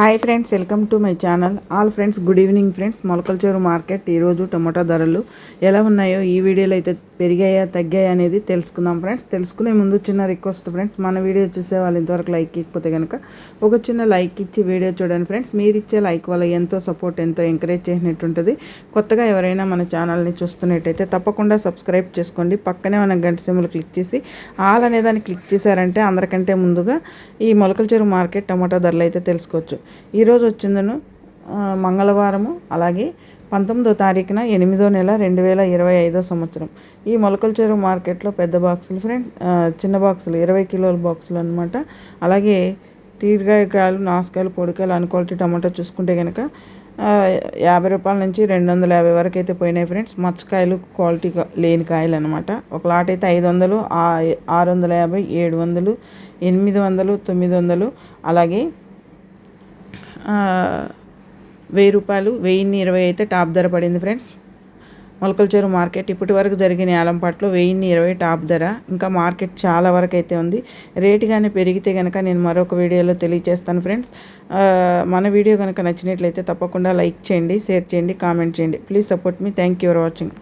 Hi friends welcome to my channel. All friends good evening friends. Molakalcheru market ఈరోజు tomato ధరలు ఎలా ఉన్నాయో ఈ వీడియోలో అయితే పెరిగాయా తగ్గాయా అనేది తెలుసుకుందాం ఫ్రెండ్స్. తెలుసుకునే ముందు చిన్న రిక్వెస్ట్ ఫ్రెండ్స్ మన వీడియో చూసే వాళ్ళు ఇంతవరకు లైక్ ఇకపోతే కనుక ఒక చిన్న లైక్ ఇచ్చి వీడియో చూడండి ఫ్రెండ్స్. మీరు ఇచ్చే లైక్ వల్ల ఎంతో సపోర్ట్ ఎంతో ఎంకరేజ్ చేసినట్టు ఉంటుంది. కొత్తగా ఎవరైనా మన ఛానల్ని చూస్తున్నట్టయితే తప్పకుండా సబ్స్క్రైబ్ చేసుకోండి. పక్కనే మన గంట సిమ్లు క్లిక్ చేసి ఆల్ అనే దాన్ని క్లిక్ చేశారంటే అందరికంటే ముందుగా ఈ మొలకల్చేరు మార్కెట్ టమోటా ధరలు అయితే తెలుసుకోవచ్చు. ఈరోజు వచ్చిందను మంగళవారము అలాగే పంతొమ్మిదో తారీఖున ఎనిమిదో నెల రెండు వేల ఇరవై ఐదో సంవత్సరం. ఈ మొలకల చెరువు మార్కెట్లో పెద్ద బాక్సులు ఫ్రెండ్ చిన్న బాక్సులు ఇరవై కిలోల బాక్సులు అనమాట అలాగే తీర్గాయకాయలు నాసుకాయలు పొడికాయలు అన్క్వాలిటీ టమాటా చూసుకుంటే కనుక యాభై రూపాయల నుంచి రెండు వందల యాభై వరకు అయితే పోయినాయి ఫ్రెండ్స్. మచ్చకాయలు క్వాలిటీ లేని కాయలు అనమాట ఒక లాట్ అయితే ఐదు వందలు ఆరు వందల యాభై ఏడు వందలు ఎనిమిది వందలు తొమ్మిది వందలు అలాగే వెయ్యి రూపాయలు వెయ్యిన్ని ఇరవై అయితే టాప్ ధర పడింది ఫ్రెండ్స్. మొలకల్చెరు మార్కెట్ ఇప్పటి వరకు జరిగిన ఆలంపాట్లో వెయ్యిన్ని ఇరవై టాప్ ధర. ఇంకా మార్కెట్ చాలా వరకు అయితే ఉంది. రేటు కానీ పెరిగితే కనుక నేను మరొక వీడియోలో తెలియజేస్తాను ఫ్రెండ్స్. మన వీడియో కనుక నచ్చినట్లయితే తప్పకుండా లైక్ చేయండి షేర్ చేయండి కామెంట్ చేయండి. Please support me. Thank you for watching.